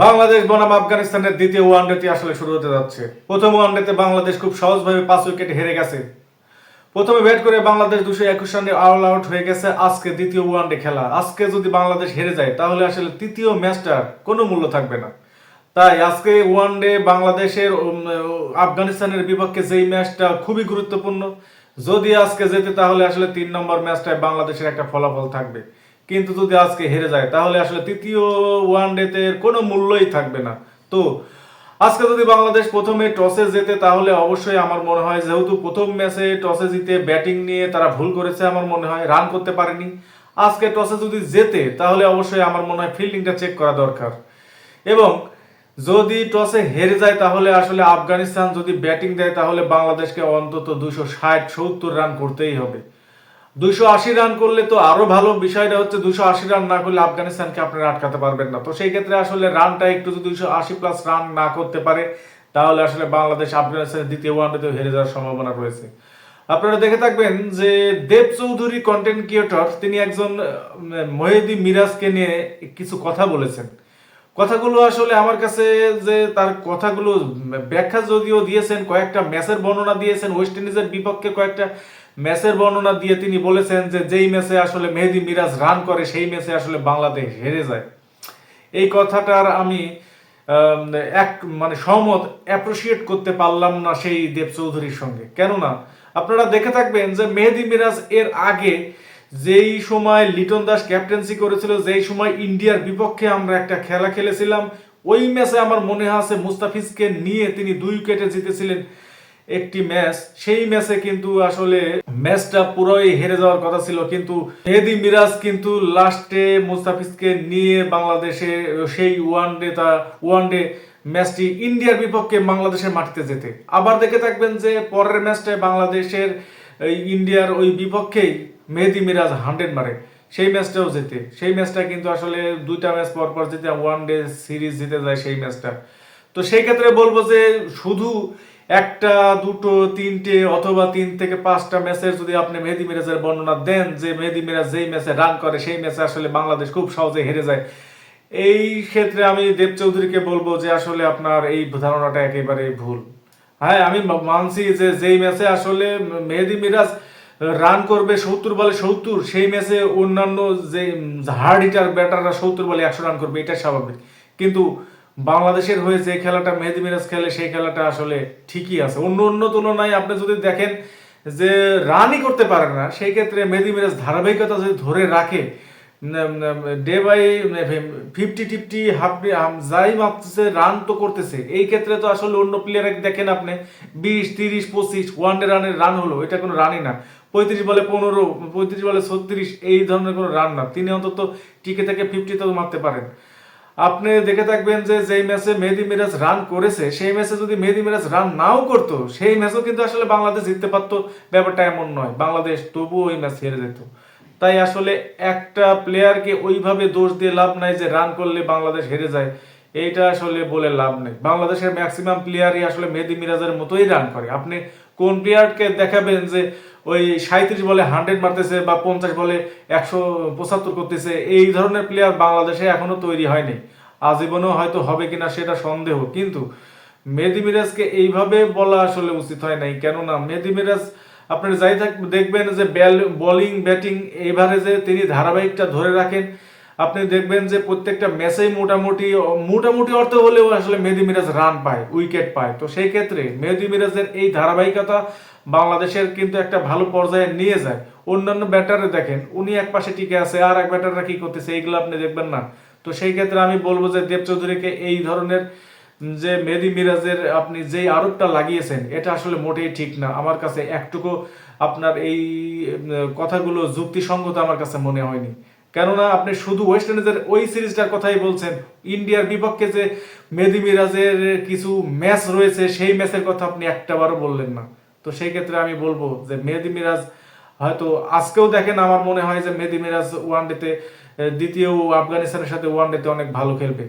বাংলাদেশ বনাম আফগানিস্তানের দ্বিতীয় ওয়ানডেতে আসলে শুরু হতে যাচ্ছে। প্রথম ওয়ানডেতে বাংলাদেশ খুব সহজভাবে পাঁচ উইকেট হেরে গেছে। প্রথমে ব্যাট করে বাংলাদেশ দুশো একুশ রানে অল আউট হয়ে গেছে আজকে দ্বিতীয় ওয়ানডে খেলা। আজকে যদি বাংলাদেশ হেরে যায়, তাহলে আসলে তৃতীয় ম্যাচটা কোনো মূল্য থাকবে না। তাই আজকে ওয়ানডে বাংলাদেশের আফগানিস্তানের বিপক্ষে যেই ম্যাচটা খুবই গুরুত্বপূর্ণ, যদি আজকে যেতে, তাহলে আসলে তিন নম্বর ম্যাচটায় বাংলাদেশের একটা ফলাফল থাকবে। কিন্তু যদি আজকে হেরে যায়, তাহলে আসলে তৃতীয় ওয়ান ওয়ানডেতে কোনো মূল্যই থাকবে না। তো, আজকে যদি বাংলাদেশ প্রথমে টসে যেতে তাহলে অবশ্যই আমার মনে হয় যেহেতু প্রথম ম্যাচে টসে জিতে ব্যাটিং নিয়ে তারা ভুল করেছে আমার মনে হয়, রান করতে পারেনি। আজকে টসে যদি যেতে তাহলে অবশ্যই আমার মনে হয় ফিল্ডিংটা চেক করা দরকার। এবং যদি টসে হেরে যায়, তাহলে আসলে আফগানিস্তান যদি ব্যাটিং দেয়, তাহলে বাংলাদেশকে অন্তত দুশো ষাট সত্তর রান করতেই হবে। দুশো আশি রান করলে তো আরও ভালো। বিষয়টা হচ্ছে দুশো আশি রান না করলে আফগানিস্তানকে আপনারা আটকাতে পারবেন না। তো সেই ক্ষেত্রে আসলে রানটা একটু যদি দুশো আশি প্লাস রান না করতে পারে, তাহলে আসলে বাংলাদেশ আফগানিস্তানের দ্বিতীয় ওয়ানডেতে হেরে যাওয়ার সম্ভাবনা রয়েছে। আপনারা দেখে থাকবেন যে দেব চৌধুরী কন্টেন্ট ক্রিয়েটর তিনি একজন মহিদি মিরাজকে নিয়ে কিছু কথা বলেছেন। কথাগুলো আসলে আমার কাছে যে তার কথাগুলো ব্যাখ্যা যদিও দিয়েছেন, কয়েকটা ম্যাচের বর্ণনা দিয়েছেন ওয়েস্ট ইন্ডিজের বিপক্ষে কয়েকটা ম্যাচের বর্ণনা দিয়ে তিনি বলেছেন যে, যেই ম্যাচে আসলে মেহেদি মিরাজ রান করে, সেই ম্যাচে আসলে বাংলাদেশ হেরে যায়। এই কথাটার আমি এক মানে সহমত অ্যাপ্রিসিয়েট করতে পারলাম না সেই দেব চৌধুরীর সঙ্গে। কেননা, আপনারা দেখে থাকবেন যে মেহেদি মিরাজ এর আগে যেই সময় লিটন দাস ক্যাপ্টেন্সি করেছিল, যেই সময় ইন্ডিয়ার বিপক্ষে আমরা একটা খেলা খেলেছিলাম, ওই ম্যাচে আমার মনে আছে মুস্তাফিজকে নিয়ে তিনি দুই উইকেটে জিতেছিলেন। একটি ম্যাচ, সেই ম্যাচে কিন্তু আসলে ম্যাচটা পুরোই হেরে যাওয়ার কথা ছিল। কিন্তু মেহেদি মিরাজ কিন্তু লাস্টে মুস্তাফিজকে নিয়ে বাংলাদেশে, সেই ওয়ানডে তা ওয়ানডে ম্যাচটি ইন্ডিয়ার বিপক্ষে বাংলাদেশের মাটিতে যেতে। আবার দেখে থাকবেন যে পরের ম্যাচটায় বাংলাদেশের ইন্ডিয়ার ওই বিপক্ষেই মেহেদি মিরাজ হান্ড্রেড মারে। সেই ম্যাচটাও জিতে সেই ম্যাচটা কিন্তু আসলে দুইটা ম্যাচ পর পর জিতে ওয়ান ডে সিরিজ জিতে যায় সেই ম্যাচটা। তো সেই ক্ষেত্রে বলব যে শুধু একটা, দুটো, তিনটে অথবা তিন থেকে পাঁচটা ম্যাচের যদি আপনি মেহেদি মিরাজের বর্ণনা দেন, যে মেহেদি মিরাজ যেই ম্যাচে রান করে, সেই ম্যাচে আসলে বাংলাদেশ খুব সহজে হেরে যায়। এই ক্ষেত্রে আমি দেব চৌধুরীকে বলব যে আসলে আপনার এই ধারণাটা একেবারে ভুল। হ্যাঁ আমি মানছি যে যেই ম্যাচে আসলে মেহেদি মিরাজ রান করবে সত্তর বলে সত্তর, সেই ম্যাচে অন্যান্য যে হার্ড হিটার ব্যাটাররা সত্তর বলে একশো রান করবে, এটা স্বাভাবিক। কিন্তু বাংলাদেশের হয়ে যে খেলাটা মেহেদি মিরাজ খেলে, সেই খেলাটা আসলে ঠিকই আছে। অন্য অন্য তুলনায় আপনি যদি দেখেন যে রানই করতে পারে না, সেই ক্ষেত্রে মেহেদি মিরাজ ধারাবাহিকতা যদি ধরে রাখে day by fifty fifty half যাই মাপতেছে রান তো করতেছে। এই ক্ষেত্রে তো আসলে অন্য প্লেয়ার দেখেন আপনি, বিশ, তিরিশ, পঁচিশ ওয়ান ডে রানের রান হলো, এটা কোনো রানই না। পঁয়ত্রিশ বলে পনেরো, পঁয়ত্রিশ বলে ছত্রিশ, এই ধরনের কোনো রান না। তিনি অন্তত টিকে থেকে ফিফটি তো মারতে পারেন। আপনি দেখে থাকবেন যে যেই ম্যাচে মেহেদি মিরাজ রান করেছে, সেই ম্যাচে যদি মেহেদি মিরাজ রান নাও করতো, সেই ম্যাচও কিন্তু আসলে বাংলাদেশ জিততে পারতো। ব্যাপারটা এমন নয়, বাংলাদেশ তবুও ওই ম্যাচ হেরে যেত। তাই আসলে একটা প্লেয়ারকে ওইভাবে দোষ দিয়ে লাভ নাই যে রান করলে বাংলাদেশ হেরে যায়, এইটা আসলে বলে লাভ নেই। বাংলাদেশের ম্যাক্সিমাম প্লেয়ারই আসলে মেহেদি মিরাজের মতোই রান করে। আপনি কোন প্লেয়ারকে দেখাবেন যে ওই সাঁত্রিশ বলে হান্ড্রেড মারতেছে বা পঞ্চাশ বলে একশো পঁচাত্তর করতেছে, এই ধরনের প্লেয়ার বাংলাদেশে এখনও তৈরি হয়নি। আজীবনেও হয়তো হবে কিনা সেটা সন্দেহ। কিন্তু মেহেদি মিরাজকে এইভাবে বলা আসলে উচিত হয় নাই। কেননা মেহেদি মিরাজ আপনার যাই থাক দেখবেন যে বোলিং ব্যাটিং এভারেজে তিনি ধারাবাহিকটা ধরে রাখেন। আপনি দেখবেন যে প্রত্যেকটা ম্যাচেই মোটামুটি মোটামুটি অর্থ হলেও আসলে মেহেদি মিরাজ রান পায় উইকেট পায়। তো সেই ক্ষেত্রে মেহেদি মিরাজের এই ধারাবাহিকতা বাংলাদেশের কিন্তু একটা ভালো পর্যায়ে নিয়ে যায়। অন্যান্য ব্যাটারে দেখেন, উনি এক পাশে টিকে আছে, আর এক ব্যাটাররা কি করতেছে, এইগুলো আপনি দেখবেন না। তো সেই ক্ষেত্রে আমি বলব যে দেব চৌধুরীকে এই ধরনের যে মেহেদি মিরাজের আপনি যেই আরোপটা লাগিয়েছেন, এটা আসলে মোটেই ঠিক না। আমার কাছে একটুকু আপনার এই কথাগুলো যুক্তিসঙ্গত আমার কাছে মনে হয়নি। কেননা আপনি শুধু ওয়েস্ট ইন্ডিজের ওই সিরিজটার কথাই বলছেন। ইন্ডিয়ার বিপক্ষে যে মেদি মিরাজের কিছু ম্যাচ রয়েছে, সেই ম্যাচের কথা আপনি একটাবারও বললেন না। তো সেই ক্ষেত্রে আমি বলব যে মেহেদি মিরাজ হয়তো আজকেও দেখেন, আমার মনে হয় যে মেহেদি মিরাজ ওয়ান ওয়ানডেতে দ্বিতীয় আফগানিস্তানের সাথে ওয়ান ওয়ানডেতে অনেক ভালো খেলবে।